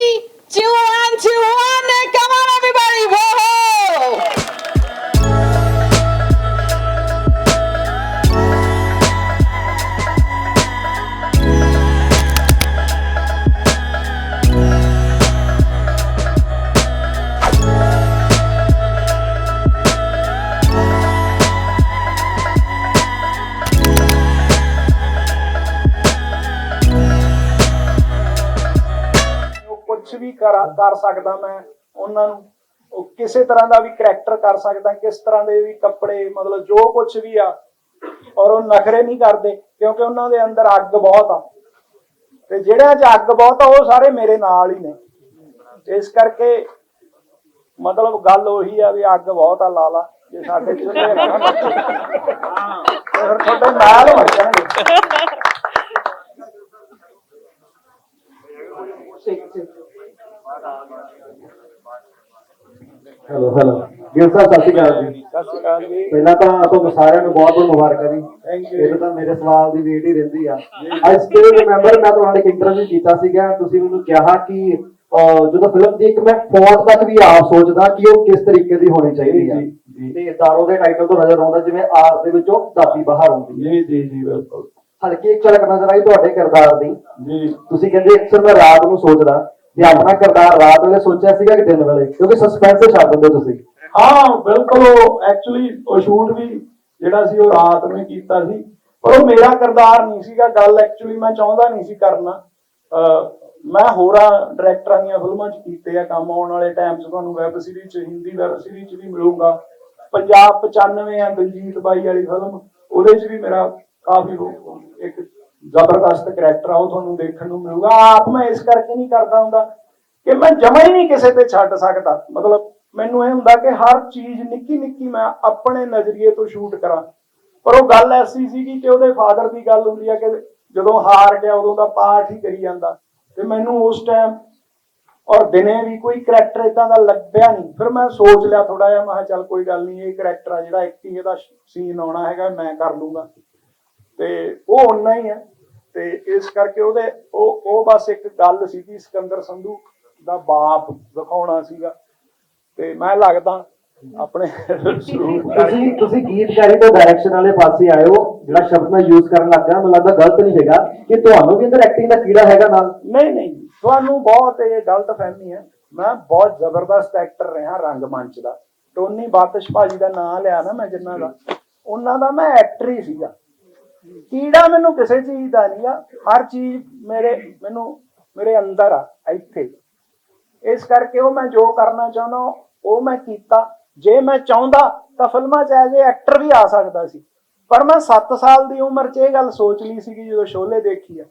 Beep. ਕਰ ਕਰ ਸਕਦਾ ਮੈਂ ਉਹਨਾਂ ਨੂੰ ਉਹ ਕਿਸੇ ਤਰ੍ਹਾਂ ਦਾ ਵੀ ਕਰੈਕਟਰ ਕਰ ਸਕਦਾ ਕਿਸ ਤਰ੍ਹਾਂ ਦੇ ਵੀ ਕੱਪੜੇ ਮਤਲਬ ਜੋ ਕੁਝ ਵੀ ਆ ਔਰ ਉਹ ਨਖਰੇ ਨਹੀਂ ਕਰਦੇ ਕਿਉਂਕਿ ਉਹਨਾਂ ਦੇ ਅੰਦਰ ਅੱਗ ਬਹੁਤ ਆ। ਤੇ ਜਿਹੜਿਆਂ 'ਚ ਅੱਗ ਬਹੁਤ ਆ ਉਹ ਸਾਰੇ ਮੇਰੇ ਨਾਲ ਹੀ ਨੇ। ਇਸ ਕਰਕੇ ਮਤਲਬ ਗੱਲ ਉਹੀ ਆ ਵੀ ਅੱਗ ਬਹੁਤ ਆ ਲਾਲਾ ਜੇ ਸਾਡੇ ਚੁੱਲ੍ਹੇ ਹਾਂ ਫਿਰ ਤੁਹਾਡੇ ਨਾਲ ਹੋ ਜਾਣਗੇ। Hello hello. ਗਿਲ ਸਾਹਿਬ ਸਤਿ ਸ਼੍ਰੀ ਅਕਾਲ ਜੀ। ਸਤਿ ਸ਼੍ਰੀ ਅਕਾਲ ਜੀ। ਪਹਿਲਾਂ ਤਾਂ ਤੁਹਾਨੂੰ ਸਾਰਿਆਂ ਨੂੰ ਬਹੁਤ ਬਹੁਤ ਮੁਬਾਰਕਾਂ ਜੀ. ਇਹ ਤਾਂ ਮੇਰੇ ਸਵਾਲ ਦੀ ਵੇਟ ਹੀ ਰਹਿੰਦੀ ਆ। ਅੱਜ ਸਟਿਲ ਰਿਮੈਂਬਰ ਮੈਂ ਤੁਹਾਡੇ ਇੱਕ ਇੰਟਰਵਿਊ ਕੀਤਾ ਸੀਗਾ। ਤੁਸੀਂ ਮੈਨੂੰ ਕਿਹਾ ਕਿ ਜਦੋਂ ਫਿਲਮ ਦੀ ਇੱਕ ਮੈਂ ਫੌਂਟ ਤੱਕ ਵੀ ਆਪ ਸੋਚਦਾ ਕਿ ਉਹ ਕਿਸ ਤਰੀਕੇ ਦੀ ਹੋਣੀ ਚਾਹੀਦੀ ਆ। ਤੇ ਦਾਰੋ ਦੇ ਟਾਈਟਲ ਤੋਂ ਨਜ਼ਰ ਆਉਂਦਾ ਜਿਵੇਂ ਆਰ ਦੇ ਵਿੱਚੋਂ ਦਾਤੀ ਬਾਹਰ ਆਉਂਦੀ ਜੀ ਜੀ ਜੀ ਬਿਲਕੁਲ। ਹਲਕੀ ਇੱਕ ਝਲਕ ਨਜ਼ਰ ਆਈ ਤੁਹਾਡੇ ਕਿਰਦਾਰ ਦੀ। ਜੀ। ਤੁਸੀਂ ਕਹਿੰਦੇ ਅਕਸਰ ਮੈਂ ਰਾਤ ਨੂੰ ਸੋਚਦਾ ਤੇ ਆਪਣਾ ਕਿਰਦਾਰ ਰਾਤ ਵੇਲੇ ਸੋਚਿਆ ਸੀਗਾ ਕਿ ਦਿਨ ਵੇਲੇ, ਕਿਉਂਕਿ ਸਸਪੈਂਸ ਛੱਡ ਦਿੰਦੇ ਤੁਸੀਂ। ਹਾਂ, ਬਿਲਕੁਲ ਐਕਚੁਅਲੀ ਉਹ ਸ਼ੂਟ ਵੀ ਜਿਹੜਾ ਸੀ ਉਹ ਰਾਤ ਨੂੰ ਕੀਤਾ ਸੀ। ਪਰ ਉਹ ਮੇਰਾ ਕਿਰਦਾਰ ਨਹੀਂ ਸੀਗਾ, ਗੱਲ ਐਕਚੁਅਲੀ ਮੈਂ ਚਾਹੁੰਦਾ ਨਹੀਂ ਸੀ ਕਰਨਾ। ਮੈਂ ਹੋਰਾਂ ਡਾਇਰੈਕਟਰਾਂ ਦੀਆਂ ਫਿਲਮਾਂ 'ਚ ਕੀਤੇ ਆ, ਕੰਮ ਆਉਣ ਵਾਲੇ ਟਾਈਮ 'ਚ ਤੁਹਾਨੂੰ ਵੈਬ ਸੀਰੀਜ਼ 'ਚ, ਹਿੰਦੀ ਵੈਬ ਸੀਰੀਜ਼ 'ਚ ਵੀ ਮਿਲੂਗਾ। ਪੰਜਾਬ 95 ਆ, ਦਲਜੀਤ ਬਾਈ ਵਾਲੀ ਫਿਲਮ ਉਹਦੇ 'ਚ ਵੀ ਮੇਰਾ ਕਾਫੀ ਇੱਕ ਜ਼ਬਰਦਸਤ ਕਰੈਕਟਰ ਆ, ਉਹ ਤੁਹਾਨੂੰ ਦੇਖਣ ਨੂੰ ਮਿਲੂਗਾ। ਆਪ ਮੈਂ ਇਸ ਕਰਕੇ ਨਹੀਂ ਕਰਦਾ ਹੁੰਦਾ ਕਿ ਮੈਂ ਜਮਾ ਹੀ ਨਹੀਂ ਕਿਸੇ ਤੇ ਛੱਡ ਸਕਦਾ। ਮਤਲਬ ਮੈਨੂੰ ਇਹ ਹੁੰਦਾ ਕਿ ਹਰ ਚੀਜ਼ ਨਿੱਕੀ ਨਿੱਕੀ ਮੈਂ ਆਪਣੇ ਨਜ਼ਰੀਏ ਤੋਂ ਸ਼ੂਟ ਕਰਾਂ। ਪਰ ਉਹ ਗੱਲ ਐਸੀ ਸੀਗੀ ਕਿ ਉਹਦੇ ਫਾਦਰ ਦੀ ਗੱਲ ਹੁੰਦੀ ਆ ਕਿ ਜਦੋਂ ਹਾਰ ਗਿਆ, ਉਦੋਂ ਦਾ ਪਾਠ ਹੀ ਕਰੀ ਜਾਂਦਾ। ਤੇ ਮੈਨੂੰ ਉਸ ਟਾਈਮ ਔਰ ਦਿਨੇ ਵੀ ਕੋਈ ਕਰੈਕਟਰ ਇਦਾਂ ਦਾ ਲੱਭਿਆ ਨਹੀਂ। ਫਿਰ ਮੈਂ ਸੋਚ ਲਿਆ ਥੋੜਾ ਜਿਹਾ, ਮੈਂ ਕਿਹਾ ਚੱਲ ਕੋਈ ਗੱਲ ਨਹੀਂ, ਇਹ ਕਰੈਕਟਰ ਆ ਜਿਹੜਾ ਇੱਕ ਹੀ ਇਹਦਾ ਸੀਨ ਆਉਣਾ ਹੈਗਾ, ਮੈਂ ਕਰ ਲੂੰਗਾ। ਤੇ ਉਹ ਓਨਾ ਹੀ ਹੈ ਤੇ ਇਸ ਕਰਕੇ ਉਹਦੇ ਉਹ ਉਹ ਬਸ ਇੱਕ ਗੱਲ ਸੀ ਕਿ ਸਿਕੰਦਰ ਸੰਧੂ ਦਾ ਬਾਪ ਦਿਖਾਉਣਾ ਸੀਗਾ। ਤੇ ਮੈਂ ਲੱਗਦਾ ਆਪਣੇ ਤੁਸੀਂ ਤੁਸੀਂ ਗੀਤਕਾਰੀ ਤੋਂ ਡਾਇਰੈਕਸ਼ਨ ਵਾਲੇ ਪਾਸੇ ਆਏ ਹੋ ਜਿਹੜਾ ਸ਼ਬਦ ਮੈਂ ਯੂਜ਼ ਕਰਨ ਲੱਗਾ ਮੈਨੂੰ ਲੱਗਦਾ ਗਲਤ ਨਹੀਂ ਹੈਗਾ ਕਿ ਤੁਹਾਨੂੰ ਵੀ ਅੰਦਰ ਐਕਟਿੰਗ ਦਾ ਕੀੜਾ ਹੈਗਾ ਨਾਲ। ਨਹੀਂ ਨਹੀਂ ਤੁਹਾਨੂੰ ਬਹੁਤ ਇਹ ਗਲਤ ਫਹਿਮੀ ਹੈ। ਮੈਂ ਬਹੁਤ ਜ਼ਬਰਦਸਤ ਐਕਟਰ ਰਿਹਾ ਰੰਗਮੰਚ ਦਾ। ਟੋਨੀ ਬਾਤਸ਼ ਭਾਜੀ ਦਾ ਨਾਮ ਲਿਆ ਨਾ ਮੈਂ ਜਿੰਨਾ ਦਾ। ਉਹਨਾਂ ਦਾ ਮੈਂ ਐਕਟਰ ਹੀ ਸੀਗਾ। ਕੀੜਾ ਮੈਨੂੰ ਕਿਸੇ ਚੀਜ਼ ਦਾ ਨਹੀਂ ਆ, ਹਰ ਚੀਜ਼ ਮੇਰੇ, ਮੈਨੂੰ ਮੇਰੇ ਅੰਦਰ ਆ, ਇੱਥੇ। ਇਸ ਕਰਕੇ ਉਹ ਮੈਂ ਜੋ ਕਰਨਾ ਚਾਹੁੰਦਾ, ਉਹ ਮੈਂ ਕੀਤਾ। ਜੇ ਮੈਂ ਚਾਹੁੰਦਾ ਤਾਂ ਫਿਲਮਾਂ 'ਚ ਐਜ਼ ਐਕਟਰ ਵੀ ਆ ਸਕਦਾ ਸੀ। ਪਰ ਮੈਂ 7 ਸਾਲ ਦੀ ਉਮਰ 'ਚ ਇਹ ਗੱਲ ਸੋਚ ਲਈ ਸੀਗੀ, ਜਦੋਂ ਸ਼ੋਲੇ ਦੇਖੀ ਆ,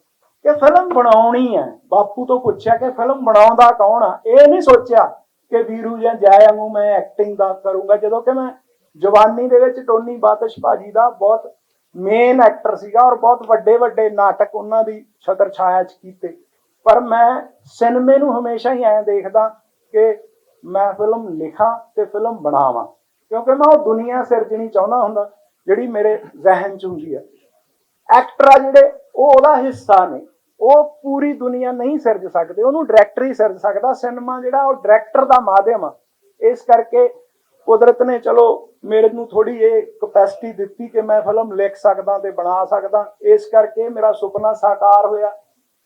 ਕਿ ਫਿਲਮ ਬਣਾਉਣੀ ਹੈ ਬਾਪੂ ਤੋਂ ਪੁੱਛਿਆ ਕਿ ਫਿਲਮ ਬਣਾਉਂਦਾ ਕੌਣ ਆ? ਇਹ ਨਹੀਂ ਸੋਚਿਆ ਕਿ ਵੀਰੂ ਜਾਂ ਜੈ ਵਾਂਗੂ ਮੈਂ ਐਕਟਿੰਗ ਦਾ ਕਰੂੰਗਾ, ਜਦੋਂ ਕਿ ਮੈਂ ਜਵਾਨੀ ਦੇ ਵਿੱਚ ਟੋਨੀ ਬਾਤਸ਼ ਭਾਜੀ ਦਾ ਬਹੁਤ ਮੇਨ ਐਕਟਰ ਸੀਗਾ ਔਰ ਬਹੁਤ ਵੱਡੇ ਵੱਡੇ ਨਾਟਕ ਉਹਨਾਂ ਦੀ ਛਤਰ ਛਾਇਆ 'ਚ ਕੀਤੇ। ਪਰ ਮੈਂ ਸਿਨੇਮੇ ਨੂੰ ਹਮੇਸ਼ਾ ਹੀ ਐਂ ਦੇਖਦਾ ਕਿ ਮੈਂ ਫਿਲਮ ਲਿਖਾਂ ਤੇ ਫਿਲਮ ਬਣਾਵਾਂ। ਕਿਉਂਕਿ ਮੈਂ ਉਹ ਦੁਨੀਆ ਸਿਰਜਣੀ ਚਾਹੁੰਦਾ ਹੁੰਦਾ, ਜਿਹੜੀ ਮੇਰੇ ਜ਼ਿਹਨ 'ਚ ਹੁੰਦੀ ਹੈ ਐਕਟਰ ਆ ਜਿਹੜੇ, ਉਹ ਉਹਦਾ ਹਿੱਸਾ ਨੇ। ਉਹ ਪੂਰੀ ਦੁਨੀਆ ਨਹੀਂ ਸਿਰਜ ਸਕਦੇ, ਉਹਨੂੰ ਡਾਇਰੈਕਟਰ ਹੀ ਸਿਰਜ ਸਕਦਾ। ਸਿਨੇਮਾ ਜਿਹੜਾ, ਉਹ ਡਾਇਰੈਕਟਰ ਦਾ ਮਾਧਿਅਮ ਆ। ਇਸ ਕਰਕੇ ਕੁਦਰਤ ਨੇ ਚਲੋ ਮੇਰੇ ਨੂੰ ਥੋੜੀ ਇਹ ਕਪੈਸਿਟੀ ਦਿੱਤੀ ਕਿ ਮੈਂ ਫਿਲਮ ਲਿਖ ਸਕਦਾ ਤੇ ਬਣਾ ਸਕਦਾ। ਇਸ ਕਰਕੇ ਮੇਰਾ ਸੁਪਨਾ ਸਾਕਾਰ ਹੋਇਆ।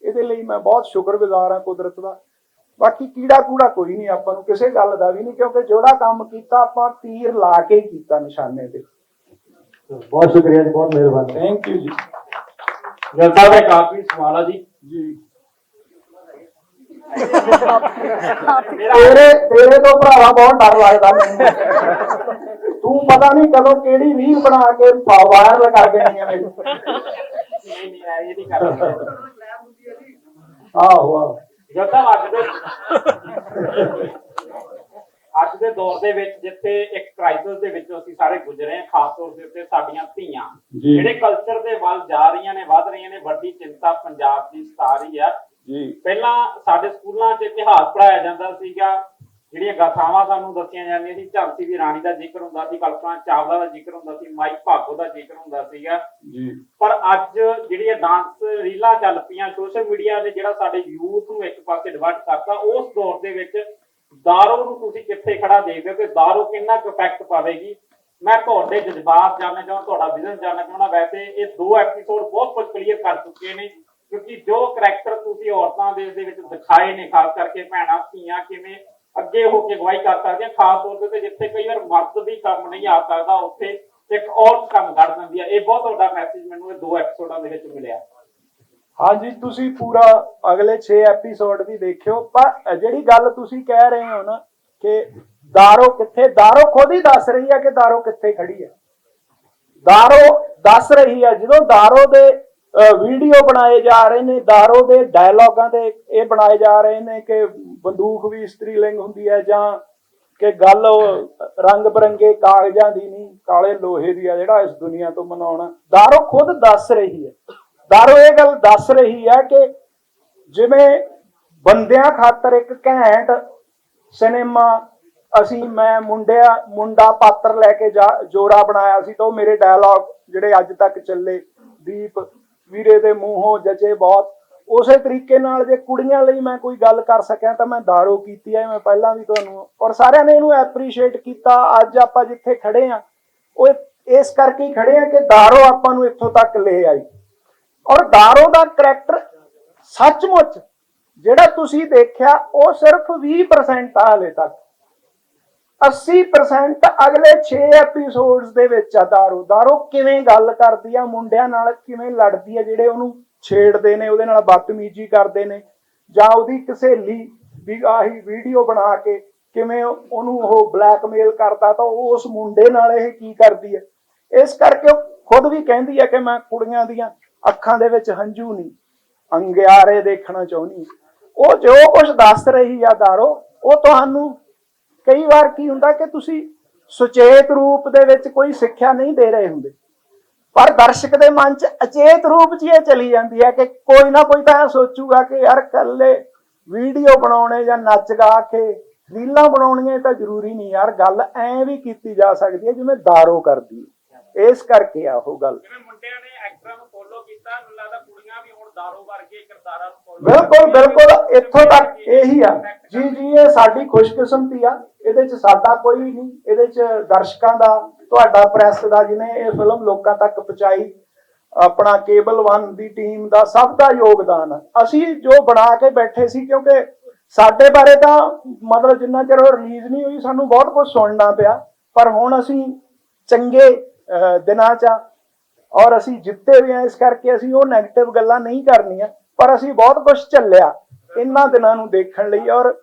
ਇਹਦੇ ਲਈ ਮੈਂ ਬਹੁਤ ਸ਼ੁਕਰਗੁਜ਼ਾਰ ਹਾਂ ਕੁਦਰਤ ਦਾ। ਬਾਕੀ ਕੀੜਾ ਕੂੜਾ ਕੋਈ ਨਹੀਂ ਆਪਾਂ ਨੂੰ ਕਿਸੇ ਗੱਲ ਦਾ ਵੀ ਨਹੀਂ ਕਿਉਂਕਿ ਜਿਹੜਾ ਕੰਮ ਕੀਤਾ ਆਪਾਂ ਤੀਰ ਲਾ ਕੇ ਹੀ ਕੀਤਾ ਨਿਸ਼ਾਨੇ ਤੇ। ਬਹੁਤ ਸ਼ੁਕਰੀਆ ਜੀ ਬਹੁਤ ਮਿਹਰਬਾਨੀ। ਥੈਂਕ ਯੂ ਜੀ। ਸਾਹਿਬ ਇੱਕ ਆਖਰੀ ਸਵਾਲ ਜੀ। ਜੀ। ਤੇਰੇ ਤੇਰੇ ਤੋਂ ਭਰਾਵਾ ਬਹੁਤ ਡਰ ਲੱਗਦਾ ਮੈਨੂੰ। ਤੂੰ ਪਤਾ ਨਹੀਂ ਕਦੋਂ ਕਿਹੜੀ ਰੀਲ ਬਣਾ ਕੇ ਵਾਇਰਲ ਕਰ ਦੇਣੀ ਹੈ ਮੈਨੂੰ। ਨਹੀਂ ਨਹੀਂ ਇਹ ਨਹੀਂ ਕਰਦਾ ਆਹੋ ਆਹੋ। ਗਿਲ ਸਾਹਿਬ ਅੱਜ ਦੇ ਅੱਜ ਦੇ ਦੌਰ ਦੇ ਵਿੱਚ ਜਿੱਥੇ ਇੱਕ ਕ੍ਰਾਈਸਿਸ ਦੇ ਵਿੱਚੋਂ ਅਸੀਂ ਸਾਰੇ ਗੁਜ਼ਰੇ ਹਾਂ ਖਾਸ ਤੌਰ ਦੇ ਉੱਤੇ ਸਾਡੀਆਂ ਧੀਆਂ। ਜਿਹੜੇ ਕਲਚਰ ਦੇ ਵੱਲ ਜਾ ਰਹੀਆਂ ਨੇ ਵੱਧ ਰਹੀਆਂ ਨੇ ਵੱਡੀ ਚਿੰਤਾ ਪੰਜਾਬ ਦੀ ਸਤਾ ਰਹੀ ਆ। ਜੀ। ਪਹਿਲਾਂ ਸਾਡੇ ਸਕੂਲਾਂ 'ਚ ਇਤਿਹਾਸ ਪੜਾਇਆ ਜਾਂਦਾ ਸੀਗਾ। ਜਿਹੜੀਆਂ ਗਾਥਾਵਾਂ ਸਾਨੂੰ ਦੱਸੀਆਂ ਜਾਂਦੀਆਂ ਸੀ ਝਾਂਸੀ ਦੀ ਰਾਣੀ ਦਾ ਜ਼ਿਕਰ ਹੁੰਦਾ ਸੀ ਕਲਪਨਾ ਚਾਵਲਾ ਦਾ ਜ਼ਿਕਰ ਹੁੰਦਾ ਸੀ ਮਾਈ ਭਾਗੋ ਦਾ ਜ਼ਿਕਰ ਹੁੰਦਾ ਸੀਗਾ। ਜੀ। ਪਰ ਅੱਜ ਜਿਹੜੀਆਂ ਡਾਂਸ ਰੀਲਾਂ ਚੱਲ ਪਈਆਂ ਸੋਸ਼ਲ ਮੀਡੀਆ ਨੇ ਜਿਹੜਾ ਸਾਡੇ ਯੂਥ ਨੂੰ ਇੱਕ ਪਾਸੇ ਡਿਵਰਟ ਕਰਤਾ ਉਸ ਦੌਰ ਦੇ ਵਿੱਚ ਦਾਰੋ ਨੂੰ ਤੁਸੀਂ ਕਿੱਥੇ ਖੜਾ ਦੇਖਦੇ ਹੋ ਕਿ ਦਾਰੋ ਕਿੰਨਾ ਕੁ ਇਫੈਕਟ ਪਾਵੇਗੀ? ਮੈਂ ਤੁਹਾਡੇ ਜਜ਼ਬਾਤ ਜਾਣਨਾ ਚਾਹੁੰਦਾ ਤੁਹਾਡਾ ਵਿਜ਼ਨ ਜਾਣਨਾ ਚਾਹੁੰਦਾ। ਵੈਸੇ ਇਹ ਦੋ ਐਪੀਸੋਡ ਬਹੁਤ ਕੁਝ ਕਲੀਅਰ ਕਰ ਚੁੱਕੇ ਨੇ। ਕਿਉਂਕਿ ਜੋ ਕਰੈਕਟਰ ਤੁਸੀਂ ਔਰਤਾਂ ਦੇ ਦੇ ਵਿੱਚ ਦਿਖਾਏ ਨੇ, ਖਾਸ ਕਰਕੇ ਭੈਣਾਂ, ਧੀਆਂ, ਕਿਵੇਂ ਅੱਗੇ ਹੋ ਕੇ ਅਗਵਾਈ ਕਰ ਸਕਦੀਆਂ, ਖਾਸ ਤੌਰ ਤੇ ਜਿੱਥੇ ਕਈ ਵਾਰ ਮਰਦ ਵੀ ਕੰਮ ਨਹੀਂ ਆ ਸਕਦਾ, ਉੱਥੇ ਇੱਕ ਔਰਤ ਕੰਮ ਕਰ ਦਿੰਦੀ ਹੈ ਇਹ ਬਹੁਤ ਵੱਡਾ ਮੈਸੇਜ ਮੈਨੂੰ ਇਹ ਦੋ ਐਪੀਸੋਡਾਂ ਦੇ ਵਿੱਚ ਮਿਲਿਆ। ਹਾਂਜੀ, ਤੁਸੀਂ ਪੂਰਾ ਅਗਲੇ 6 ਐਪੀਸੋਡ ਵੀ ਦੇਖਿਓ। ਪਰ ਜਿਹੜੀ ਗੱਲ ਤੁਸੀਂ ਕਹਿ ਰਹੇ ਹੋ ਨਾ ਕਿ ਦਾਰੋ ਕਿੱਥੇ, ਦਾਰੋ ਖੁਦ ਹੀ ਦੱਸ ਰਹੀ ਹੈ ਕਿ ਦਾਰੋ ਕਿੱਥੇ ਖੜੀ ਹੈ ਦਾਰੋ ਦੱਸ ਰਹੀ ਹੈ ਜਦੋਂ ਦਾਰੋ ਦੇ ਵੀਡੀਓ ਬਣਾਏ ਜਾ ਰਹੇ ਨੇ, ਦਾਰੋ ਦੇ ਡਾਇਲੌਗਾਂ ਦੇ ਇਹ ਬਣਾਏ ਜਾ ਰਹੇ ਨੇ ਕਿ ਬੰਦੂਕ ਵੀ ਇਸਤਰੀ ਹੁੰਦੀ ਹੈ ਜਾਂ ਕਿ ਗੱਲ ਰੰਗ ਬਰੰਗੇ ਕਾਗਜ਼ਾਂ ਦੀ ਨਹੀਂ, ਕਾਲੇ ਲੋਹੇ ਦੀ ਆ ਜਿਹੜਾ ਇਸ ਦੁਨੀਆ ਤੋਂ ਮਨਾਉਣਾ। ਦਾਰੋ ਖੁਦ ਦੱਸ ਰਹੀ ਹੈ। ਦਾਰੋ ਇਹ ਗੱਲ ਦੱਸ ਰਹੀ ਹੈ ਕਿ ਜਿਵੇਂ ਬੰਦਿਆਂ ਖਾਤਰ ਇੱਕ ਘੈਂਟ ਸਿਨੇਮਾ ਅਸੀਂ, ਮੈਂ, ਮੁੰਡਿਆ, ਮੁੰਡਾ ਪਾਤਰ ਲੈ ਕੇ ਜਾ, ਜੋਰਾ ਬਣਾਇਆ ਸੀ ਤਾਂ ਉਹ ਮੇਰੇ ਡਾਇਲੌਗ ਜਿਹੜੇ ਅੱਜ ਤੱਕ ਚੱਲੇ, ਦੀਪ ਵੀਰੇ ਦੇ ਮੂੰਹੋਂ ਜਚੇ ਬਹੁਤ। ਉਸੇ ਤਰੀਕੇ ਨਾਲ ਜੇ ਕੁੜੀਆਂ ਲਈ ਮੈਂ ਕੋਈ ਗੱਲ ਕਰ ਸਕਿਆ ਤਾਂ ਮੈਂ ਦਾਰੋ ਕੀਤੀ ਹੈ ਮੈਂ ਪਹਿਲਾਂ ਵੀ ਤੁਹਾਨੂੰ ਔਰ ਸਾਰਿਆਂ ਨੇ ਇਹਨੂੰ ਐਪਰੀਸ਼ੀਏਟ ਕੀਤਾ। ਅੱਜ ਆਪਾਂ ਜਿੱਥੇ ਖੜੇ ਆ, ਉਹ ਇਸ ਕਰਕੇ ਹੀ ਖੜੇ ਆ ਕਿ ਦਾਰੋ ਆਪਾਂ ਨੂੰ ਇੱਥੋਂ ਤੱਕ ਲੈ ਆਈ। ਔਰ ਦਾਰੋ ਦਾ ਕਰੈਕਟਰ ਸੱਚਮੁੱਚ ਜਿਹੜਾ ਤੁਸੀਂ ਦੇਖਿਆ, ਉਹ ਸਿਰਫ 20% ਆ ਹਲੇ ਤੱਕ। 80% ਅਗਲੇ 6 ਐਪੀਸੋਡਸ ਦੇ ਵਿੱਚ ਆ ਦਾਰੂ। ਦਾਰੂ ਕਿਵੇਂ ਗੱਲ ਕਰਦੀ ਆ, ਮੁੰਡਿਆਂ ਨਾਲ ਕਿਵੇਂ ਲੜਦੀ ਆ, ਜਿਹੜੇ ਉਹਨੂੰ ਛੇੜਦੇ ਨੇ, ਉਹਦੇ ਨਾਲ ਬਦਤਮੀਜ਼ੀ ਕਰਦੇ ਨੇ, ਜਾਂ ਉਹਦੀ ਇੱਕ ਵੀ ਆਹੀ ਵੀਡੀਓ ਬਣਾ ਕੇ ਕਿਵੇਂ ਉਹਨੂੰ ਉਹ ਬਲੈਕਮੇਲ ਕਰਦਾ, ਤਾਂ ਉਸ ਮੁੰਡੇ ਨਾਲ ਇਹ ਕੀ ਕਰਦੀ ਹੈ ਇਸ ਕਰਕੇ ਉਹ ਖੁਦ ਵੀ ਕਹਿੰਦੀ ਹੈ ਕਿ ਮੈਂ ਕੁੜੀਆਂ ਦੀਆਂ ਅੱਖਾਂ ਦੇ ਵਿੱਚ ਹੰਝੂ ਨਹੀਂ, ਅੰਗਿਆਰੇ ਦੇਖਣਾ ਚਾਹੁੰਦੀ। ਉਹ ਜੋ ਕੁਝ ਦੱਸ ਰਹੀ ਆ ਦਾਰੋ, ਉਹ ਤੁਹਾਨੂੰ ਕਈ ਵਾਰ ਕੀ ਹੁੰਦਾ ਕਿ ਤੁਸੀਂ ਸੁਚੇਤ ਰੂਪ ਦੇ ਵਿੱਚ ਕੋਈ ਸਿੱਖਿਆ ਨਹੀਂ ਦੇ ਰਹੇ ਹੁੰਦੇ। ਪਰ ਦਰਸ਼ਕ ਦੇ ਮਨ 'ਚ ਅਚੇਤ ਰੂਪ 'ਚ ਇਹ ਚਲੀ ਜਾਂਦੀ ਹੈ ਕਿ ਕੋਈ ਨਾ ਕੋਈ ਤਾਂ ਸੋਚੂਗਾ ਕਿ ਯਾਰ ਕੱਲੇ ਵੀਡੀਓ ਬਣਾਉਣੇ ਜਾਂ ਨੱਚ ਗਾ ਕੇ ਰੀਲਾਂ ਬਣਾਉਣੀਆਂ ਤਾਂ ਜ਼ਰੂਰੀ ਨਹੀਂ ਯਾਰ ਗੱਲ ਐਂ ਵੀ ਕੀਤੀ ਜਾ ਸਕਦੀ ਹੈ ਜਿਵੇਂ ਦਾਰੋ ਕਰਦੀ ਇਸ ਕਰਕੇ ਆ ਉਹ ਗੱਲ। ਜਿਵੇਂ ਮੁੰਡਿਆਂ ਨੇ ਐਕਟਰਾਂ ਨੂੰ ਫੋਲੋ ਕੀਤਾ ਮੈਨੂੰ ਲੱਗਦਾ ਕੁੜੀਆਂ ਵੀ ਹੁਣ ਦਾਰੋ ਵਰਗੇ ਕਿਰਦਾਰਾਂ ਨੂੰ follow ਬਿਲਕੁਲ ਬਿਲਕੁਲ ਇੱਥੋਂ ਤੱਕ ਇਹੀ ਆ। ਜੀ ਜੀ ਇਹ ਸਾਡੀ ਖੁਸ਼ਕਿਸਮਤੀ ਆ। ਇਹਦੇ ਚ ਸਾਡਾ ਕੋਈ ਨਹੀਂ ਇਹਦੇ ਚ ਦਰਸ਼ਕਾਂ ਦਾ ਤੁਹਾਡਾ ਪ੍ਰੈਸ ਦਾ ਜਿਹਨੇ ਇਹ ਫਿਲਮ ਲੋਕਾਂ ਤੱਕ ਪਹੁੰਚਾਈ ਆਪਣਾ ਕੇਬਲ 1 ਦੀ ਟੀਮ ਦਾ ਸਭ ਦਾ ਯੋਗਦਾਨ ਅਸੀਂ ਜੋ ਬਣਾ ਕੇ ਬੈਠੇ ਸੀ ਕਿਉਂਕਿ ਸਾਡੇ ਬਾਰੇ ਤਾਂ ਮਤਲਬ ਜਿੰਨਾ ਚਿਰ ਉਹ ਰਿਲੀਜ਼ ਨਹੀਂ ਹੋਈ ਸਾਨੂੰ ਬਹੁਤ ਕੁਝ ਸੁਣਨਾ ਪਿਆ। ਪਰ ਹੁਣ ਅਸੀਂ ਚੰਗੇ ਅਹ, ਦਿਨਾਂ 'ਚ ਆ ਔਰ ਅਸੀਂ ਜਿੱਤੇ ਵੀ ਆ ਇਸ ਕਰਕੇ ਅਸੀਂ ਉਹ 네ਗੇਟਿਵ ਗੱਲਾਂ ਨਹੀਂ ਕਰਨੀਆਂ। ਪਰ ਅਸੀਂ ਬਹੁਤ ਕੁਝ ਝੱਲਿਆ। ਇਹਨਾਂ ਦਿਨਾਂ ਨੂੰ ਦੇਖਣ ਲਈ ਔਰ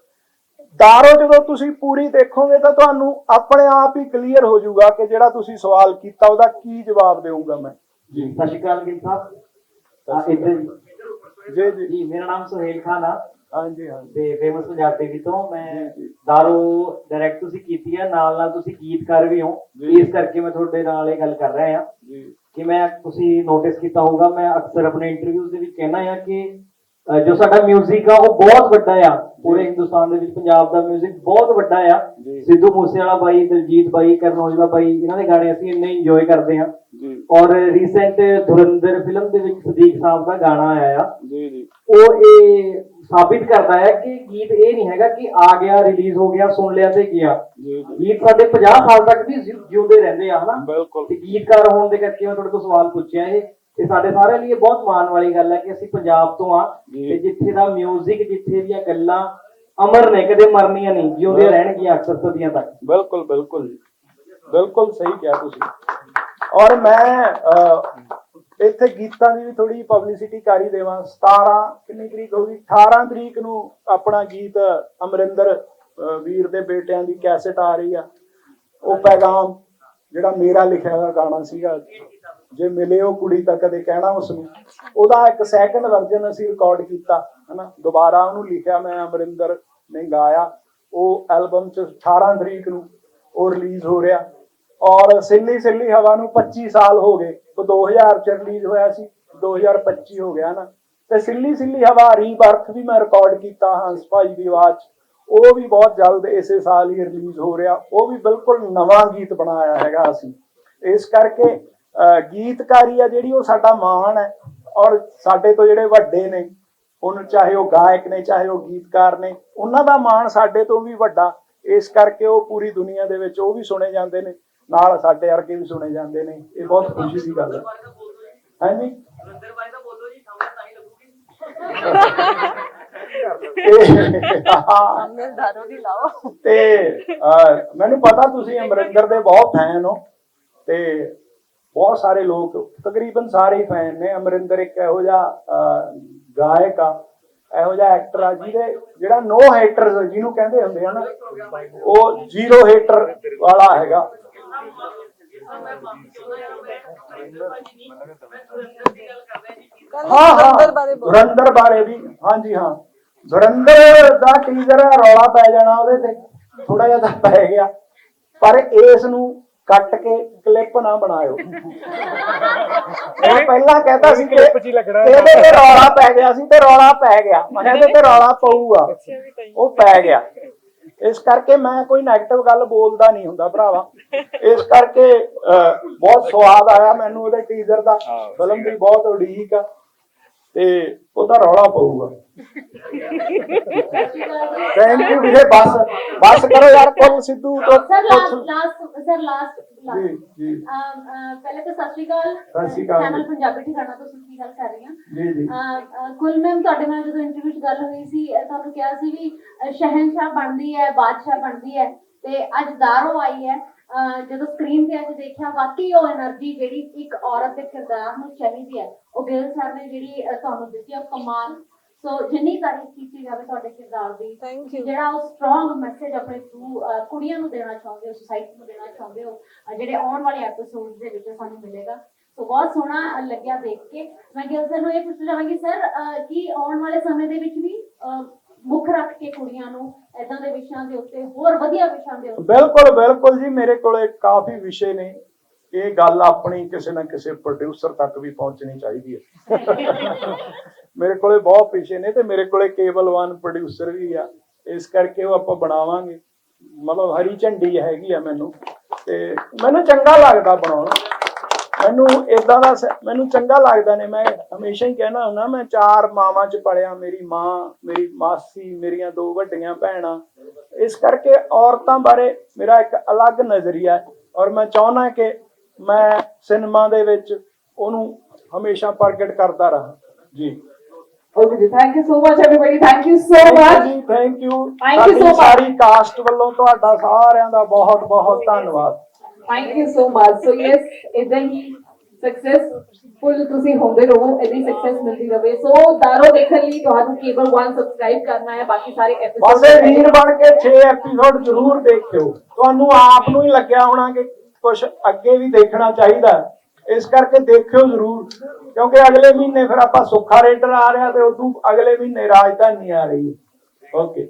ਦਾਰੋ ਜਦੋਂ ਤੁਸੀਂ ਪੂਰੀ ਦੇਖੋਗੇ ਤਾਂ ਤੁਹਾਨੂੰ ਆਪਣੇ ਆਪ ਹੀ ਕਲੀਅਰ ਹੋ ਜਾਊਗਾ ਕਿ ਜਿਹੜਾ ਤੁਸੀਂ ਸਵਾਲ ਕੀਤਾ ਉਹਦਾ ਕੀ ਜਵਾਬ ਦੇਵਾਂਗਾ ਮੈਂ। ਜੀ ਸਤਿ ਸ਼੍ਰੀ ਅਕਾਲ ਗਿਲ ਸਾਹਿਬ। ਆ ਇੱਧਰ ਜੀ ਜੀ। ਜੀ ਮੇਰਾ ਨਾਮ ਸੁਹੇਲ ਖਾਨ ਆ। ਹਾਂਜੀ ਹਾਂਜੀ। ਤੇ ਫੇਮਸ ਪੰਜਾਬ ਟੀਵੀ ਤੋਂ ਮੈਂ ਦਾਰੂ ਡਾਇਰੈਕਟ ਤੁਸੀਂ ਕੀਤੀ ਹੈ ਨਾਲ ਨਾਲ ਤੁਸੀਂ ਗੀਤਕਾਰ ਵੀ ਹੋ। ਇਸ ਕਰਕੇ ਮੈਂ ਤੁਹਾਡੇ ਨਾਲ ਇਹ ਗੱਲ ਕਰ ਰਿਹਾ ਜੀ। ਕਿ ਮੈਂ ਤੁਸੀਂ ਨੋਟਿਸ ਕੀਤਾ ਹੋਊਗਾ ਮੈਂ ਅਕਸਰ ਆਪਣੇ ਇੰਟਰਵਿਊਜ਼ ਦੇ ਵਿੱਚ ਕਹਿਣਾ ਆ ਕਿ ਜੋ ਸਾਡਾ 뮤직 ਆ ਉਹ ਬਹੁਤ ਵੱਡਾ ਆ ਪੂਰੇ ਹਿੰਦੁਸਤਾਨ ਦੇ ਵਿੱਚ ਪੰਜਾਬ ਦਾ 뮤직 ਬਹੁਤ ਵੱਡਾ ਆ ਜੀ। ਸਿੱਧੂ ਮੂਸੇਵਾਲਾ ਬਾਈ ਦਿਲਜੀਤ ਬਾਈ ਕਰਨ ਔਜਲਾ ਬਾਈ ਇਹਨਾਂ ਦੇ ਗਾਣੇ ਅਸੀਂ ਇੰਨੇ ਇੰਜੋਏ ਕਰਦੇ ਹਾਂ ਜੀ ਔਰ ਰੀਸੈਂਟ ਧੁਰੰਦਰ ਫਿਲਮ ਦੇ ਵਿੱਚ ਸਦੀਕ ਸਾਹਿਬ ਦਾ ਗਾਣਾ ਆਇਆ ਆ ਜੀ ਜੀ ਉਹ ਇਹ ਸਾਬਿਤ ਕਰਦਾ ਹੈ ਕਿ ਗੀਤ ਇਹ ਨਹੀਂ ਹੈਗਾ ਕਿ ਆ ਗਿਆ ਰਿਲੀਜ਼ ਹੋ ਗਿਆ ਸੁਣ ਲਿਆ ਤੇ ਗਿਆ ਜੀ ਗੀਤ ਸਾਡੇ 50 ਸਾਲ ਤੱਕ ਵੀ ਜਿ- ਜਿਉਂਦੇ ਰਹਿੰਦੇ ਆ ਹਨਾ ਬਿਲਕੁਲ ਤੇ ਗੀਤਕਾਰ ਹੋਣ ਦੇ ਕਰਕੇ ਮੈਂ ਤੁਹਾਡੇ ਤੋਂ ਸਵਾਲ ਪੁੱਛਿਆ ਇਹ ਤੇ ਸਾਡੇ ਸਾਰਿਆਂ ਲਈ ਇਹ ਬਹੁਤ ਮਾਣ ਵਾਲੀ ਗੱਲ ਹੈ ਕਿ ਅਸੀਂ ਪੰਜਾਬ ਤੋਂ ਆ। ਤੇ ਜਿੱਥੇ ਦਾ 뮤직 ਜਿੱਥੇ ਦੀਆਂ ਗੱਲਾਂ ਅਮਰ ਨੇ ਕਦੇ ਮਰਨੀਆਂ ਨਹੀਂ ਜਿਉਂਦੀਆਂ ਰਹਿਣਗੀਆਂ ਅਕਸਰ ਸਦੀਆਂ ਤੱਕ। ਬਿਲਕੁਲ ਬਿਲਕੁਲ। ਬਿਲਕੁਲ ਸਹੀ ਕਿਹਾ ਤੁਸੀਂ। ਔਰ ਮੈਂ ਇੱਥੇ ਗੀਤਾਂ ਦੀ ਵੀ ਥੋੜੀ ਪਬਲਿਸਿਟੀ ਕਰ ਹੀ ਦੇਵਾਂ। 17 ਕਿੰਨੀ ਤਰੀਕ ਹੋਗੀ 18 ਤਰੀਕ ਨੂੰ ਆਪਣਾ ਗੀਤ ਅਮਰਿੰਦਰ ਵੀਰ ਦੇ ਬੇਟਿਆਂ ਦੀ ਕੈਸੇਟ ਆ ਰਹੀ ਆ। ਉਹ ਪੈਗਾਮ ਜਿਹੜਾ ਮੇਰਾ ਲਿਖਿਆ ਹੋਇਆ ਗਾਣਾ ਸੀਗਾ। ਜੇ ਮਿਲੇ ਉਹ ਕੁੜੀ ਤਾਂ ਕਦੇ ਕਹਿਣਾ ਉਸ ਨੂੰ ਉਹਦਾ ਇੱਕ ਸੈਕੰਡ ਵਰਜਨ ਅਸੀਂ ਰਿਕਾਰਡ ਕੀਤਾ, ਹਨਾ। ਦੁਬਾਰਾ ਉਹਨੂੰ ਲਿਖਿਆ ਮੈਂ ਅਮਰਿੰਦਰ ਨੇ ਗਾਇਆ। ਉਹ ਐਲਬਮ ਚ 18 ਤਰੀਕ ਨੂੰ ਉਹ ਰਿਲੀਜ਼ ਹੋ ਰਿਹਾ। ਔਰ ਸਿੱਲੀ ਸਿੱਲੀ ਹਵਾ ਨੂੰ 25 ਸਾਲ ਹੋ ਗਏ। ਉਹ 2000 ਚ ਰਿਲੀਜ਼ ਹੋਇਆ ਸੀ 2025 ਹੋ ਗਿਆ ਨਾ ਤੇ ਸਿੱਲੀ ਸਿੱਲੀ ਹਵਾ ਰੀਬਰਥ ਵੀ ਮੈਂ ਰਿਕਾਰਡ ਕੀਤਾ ਹੰਸ ਭਾਈ ਦੀ ਆਵਾਜ਼ ਉਹ ਵੀ ਬਹੁਤ ਜਲਦ ਇਸੇ ਸਾਲ ਹੀ ਰਿਲੀਜ਼ ਹੋ ਰਿਹਾ। ਉਹ ਵੀ ਬਿਲਕੁਲ ਨਵਾਂ ਗੀਤ ਬਣਾਇਆ ਹੈਗਾ ਅਸੀਂ। ਇਸ ਕਰਕੇ ਗੀਤਕਾਰੀ ਆ ਜਿਹੜੀ ਉਹ ਸਾਡਾ ਮਾਣ ਹੈ ਔਰ ਸਾਡੇ ਤੋਂ ਜਿਹੜੇ ਵੱਡੇ ਨੇ ਉਹਨੂੰ ਚਾਹੇ ਉਹ ਗਾਇਕ ਨੇ ਚਾਹੇ ਉਹ ਗੀਤਕਾਰ ਨੇ ਉਹਨਾਂ ਦਾ ਮਾਣ ਸਾਡੇ ਤੋਂ ਵੀ ਵੱਡਾ। ਇਸ ਕਰਕੇ ਉਹ ਪੂਰੀ ਦੁਨੀਆ ਦੇ ਵਿੱਚ ਉਹ ਵੀ ਸੁਣੇ ਜਾਂਦੇ ਨੇ ਨਾਲ ਸਾਡੇ ਵਰਗੇ ਵੀ ਸੁਣੇ ਜਾਂਦੇ ਨੇ। ਇਹ ਬਹੁਤ ਖੁਸ਼ੀ ਦੀ ਗੱਲ ਹੈ। ਹਾਂਜੀ? ਤੇ ਹਾਂ ਦਾਰੂ ਦੀ ਲਾਓ। ਤੇ ਅਹ, ਮੈਨੂੰ ਪਤਾ ਤੁਸੀਂ ਅਮਰਿੰਦਰ ਦੇ ਬਹੁਤ ਫੈਨ ਹੋ ਤੇ ਬਹੁਤ ਸਾਰੇ ਲੋਕ ਤਕਰੀਬਨ ਸਾਰੇ ਫੈਨ ਨੇ। ਅਮਰਿੰਦਰ ਇੱਕ ਇਹੋ ਜਿਹਾ ਗਾਇਕ ਆ ਇਹੋ ਜਿਹਾ ਐਕਟਰ ਆ ਜਿਹਦੇ ਜਿਹੜਾ ਨੋ ਹੇਟਰਸ ਜਿਹਨੂੰ ਕਹਿੰਦੇ ਹੁੰਦੇ ਆ ਨਾ ਉਹ ਜ਼ੀਰੋ ਹੇਟਰ ਵਾਲਾ ਹੈਗਾ। ਹਾਂ ਹਾਂ। ਧੁਰੰਦਰ ਬਾਰੇ ਵੀ ਹਾਂਜੀ ਹਾਂ। ਧੁਰੰਦਰ ਦਾ ਟੀਜ਼ਰ ਰੌਲਾ ਪੈ ਜਾਣਾ ਉਹਦੇ ਤੇ ਥੋੜਾ ਜਿਹਾ ਤਾਂ ਪੈ ਗਿਆ। ਪਰ ਇਸ ਨੂੰ ਕੱਟ ਕੇ ਕਲਿੱਪ ਨਾ ਬਣਾਇਓ। ਮੈਂ ਪਹਿਲਾਂ ਕਹਿੰਦਾ ਸੀ ਕਿ ਇਹਦੇ ਤੇ ਰੌਲਾ ਪੈ ਗਿਆ ਸੀ ਤੇ ਰੌਲਾ ਪੈ ਗਿਆ। ਮੈਂ ਕਿਹਾ ਇਹਦੇ ਤੇ ਰੌਲਾ ਪਊਗਾ। ਉਹ ਪੈ ਗਿਆ। ਇਸ ਕਰਕੇ ਮੈਂ ਕੋਈ 네ਗੇਟਿਵ ਗੱਲ ਬੋਲਦਾ ਨਹੀਂ ਹੁੰਦਾ ਭਰਾਵਾ। ਇਸ ਕਰਕੇ ਅਹ, ਬਹੁਤ ਸਵਾਦ ਆਇਆ ਮੈਨੂੰ ਉਹਦੇ ਟੀਜ਼ਰ ਦਾ। ਫਿਲਮ ਦੀ ਬਹੁਤ ਉਡੀਕ ਆ। ਤੇ ਉਹਦਾ ਰੌਲਾ ਪਊਗਾ। ਥੈਂਕ ਯੂ ਵੀਰੇ ਬਸ ਬਸ ਕਰੋ ਯਾਰ ਕੁੱਲ ਸਿੱਧੂ ਤੋਂ ਸਰ ਲਾਸਟ ਸਰ ਲਾਸਟ ਜੀ ਜੀ। ਪਹਿਲੇ ਤਾਂ ਸਤਿ ਸ਼੍ਰੀ ਅਕਾਲ। ਸਤਿ ਸ਼੍ਰੀ ਅਕਾਲ। ਚੈਨਲ। ਪੰਜਾਬੀ ਠਿਕਾਣਾ ਤੋਂ ਸੁਣਦੀ ਗੱਲ ਕਰ ਰਹੀ ਹਾਂ। ਜੀ ਜੀ। ਕੁਲ ਮੈਮ ਤੁਹਾਡੇ ਨਾਲ ਜਦੋਂ ਇੰਟਰਵਿਊ 'ਚ ਗੱਲ ਹੋਈ ਸੀ ਤੁਹਾਨੂੰ ਕਿਹਾ ਸੀ ਵੀ ਸ਼ਹਿਨशाह ਬਣਦੀ ਹੈ ਬਾਦਸ਼ਾਹ ਬਣਦੀ ਹੈ ਤੇ ਅੱਜ ਦਾਰੋ ਆਈ ਹੈ। ਜਦੋਂ ਸਕਰੀਨ ਤੇ ਅੱਜ ਦੇਖਿਆ ਵਾਕਈ ਉਹ એનર્ਜੀ ਜਿਹੜੀ ਇੱਕ ਔਰਤ ਦੇ ਕਿਰਦਾਰ ਨੂੰ ਚਾਹੀਦੀ ਹੈ। ਉਹ ਗਿਲ ਸਰ ਨੇ ਜਿਹੜੀ ਤੁਹਾਨੂੰ ਦਿੱਤੀ ਹੈ ਕਮਾਲ। ਸੋ ਜਿੰਨੀ ਤਾਰੀਫ ਕੀਤੀ ਜਾਵੇ ਤੁਹਾਡੇ ਕਿਰਦਾਰ ਦੀ ਜਿਹੜਾ ਉਹ ਸਟਰੋਂਗ ਮੈਸੇਜ ਆਪਣੇ ਥਰੂ ਕੁੜੀਆਂ ਨੂੰ ਦੇਣਾ ਚਾਹੁੰਦੇ ਹੋ ਸੋਸਾਇਟੀ ਨੂੰ ਦੇਣਾ ਚਾਹੁੰਦੇ ਹੋ ਜਿਹੜੇ ਆਉਣ ਵਾਲੇ ਐਪੀਸੋਡਸ ਦੇ ਵਿੱਚ ਸਾਨੂੰ ਮਿਲੇਗਾ। ਸੋ ਬਹੁਤ ਸੋਹਣਾ ਲੱਗਿਆ ਦੇਖ ਕੇ। ਮੈਂ ਗਿਲ ਸਰ ਨੂੰ ਇਹ ਪੁੱਛਣਾ ਚਾਹਾਂਗੀ ਸਰ ਕਿ ਆਉਣ ਵਾਲੇ ਸਮੇਂ ਦੇ ਵਿੱਚ ਵੀ ਮੁੱਖ ਰੱਖ ਕੇ ਕੁੜੀਆਂ ਨੂੰ ਇਦਾਂ ਦੇ ਵਿਸ਼ਿਆਂ ਦੇ ਉੱਤੇ ਹੋਰ ਵਧੀਆ ਵਿਸ਼ਿਆਂ ਦੇ ਉੱਤੇ। ਬਿਲਕੁਲ ਬਿਲਕੁਲ ਜੀ ਮੇਰੇ ਕੋਲੇ ਕਾਫੀ ਵਿਸ਼ੇ ਨੇ। ਇਹ ਗੱਲ ਆਪਣੀ ਕਿਸੇ ਨਾ ਕਿਸੇ ਪ੍ਰੋਡਿਊਸਰ ਤੱਕ ਵੀ ਪਹੁੰਚਣੀ ਚਾਹੀਦੀ ਹੈ। ਮੇਰੇ ਕੋਲੇ ਬਹੁਤ ਵਿਸ਼ੇ ਨੇ ਤੇ ਮੇਰੇ ਕੋਲੇ ਕੇਬਲ 1 ਪ੍ਰੋਡਿਊਸਰ ਵੀ ਆ। ਇਸ ਕਰਕੇ ਉਹ ਆਪਾਂ ਬਣਾਵਾਂਗੇ। ਮਤਲਬ ਹਰੀ ਝੰਡੀ ਹੈਗੀ ਆ ਮੈਨੂੰ। ਤੇ ਮੈਨੂੰ ਚੰਗਾ ਲੱਗਦਾ ਬਣਾਉਣਾ। ਮੈਨੂੰ ਇਦਾਂ ਦਾ ਸ- ਮੈਨੂੰ ਚੰਗਾ ਲੱਗਦਾ ਨੇ ਮੈਂ ਹਮੇਸ਼ਾ ਹੀ ਕਹਿਣਾ ਹੁੰਦਾ ਮੈਂ ਚਾਰ ਮਾਵਾਂ ਚ ਪੜਿਆ ਮੇਰੀ ਮਾਂ ਮੇਰੀ ਮਾਸੀ ਮੇਰੀਆਂ ਦੋ ਵੱਡੀਆਂ ਭੈਣਾਂ ਇਸ ਕਰਕੇ ਔਰਤਾਂ ਬਾਰੇ ਮੇਰਾ ਇੱਕ ਅਲੱਗ ਨਜ਼ਰੀਆ ਹੈ ਔਰ ਮੈਂ ਚਾਹੁੰਦਾ ਕਿ ਮੈਂ ਸਿਨੇਮਾ ਦੇ ਵਿੱਚ ਉਹਨੂੰ ਹਮੇਸ਼ਾ ਪ੍ਰਗਟ ਕਰਦਾ ਰਹਾਂ ਜੀ much, everybody. Thank you so thank. ਜੀ thank you Thank you so much. ਸਾਰੀ ਕਾਸਟ ਵੱਲੋਂ ਤੁਹਾਡਾ ਸਾਰਿਆਂ ਦਾ ਬਹੁਤ ਬਹੁਤ ਧੰਨਵਾਦ Thank you so much. So yes, ਇਦਾਂ ਹੀ ਸਕਸੈਸਫੁਲ ਤੁਸੀਂ ਹੁੰਦੇ ਰਹੋ ਇਦਾਂ ਸਕਸੈਸ ਮਿਲਦੀ ਰਵੇ ਸੋ ਦਾਰੋ ਦੇਖਣ ਲਈ ਤੁਹਾਨੂੰ ਕੇਬਲ 1 ਸਬਸਕ੍ਰਾਈਬ ਕਰਨਾ ਹੈ ਬਾਕੀ ਸਾਰੇ ਬਸ ਐਪੀਸੋਡ ਵੀਰ ਬਣ ਕੇ 6 ਐਪੀਸੋਡ ਜ਼ਰੂਰ ਦੇਖਿਓ। ਤੁਹਾਨੂੰ ਆਪ ਨੂੰ ਹੀ ਲੱਗਿਆ ਹੋਣਾ ਕਿ ਕੁਝ ਅੱਗੇ ਵੀ ਦੇਖਣਾ ਚਾਹੀਦਾ। ਇਸ ਕਰਕੇ ਦੇਖਿਓ ਜ਼ਰੂਰ ਕਿਉਂਕਿ ਅਗਲੇ ਮਹੀਨੇ ਫਿਰ ਆਪਾਂ ਸੁੱਖਾ ਰੇਡਰ ਆ ਰਿਹਾ ਤੇ ਉਦੋਂ ਅਗਲੇ ਮਹੀਨੇ ਰਾਜਧਾਨੀ ਆ ਰਹੀ ਹੈ। ਓਕੇ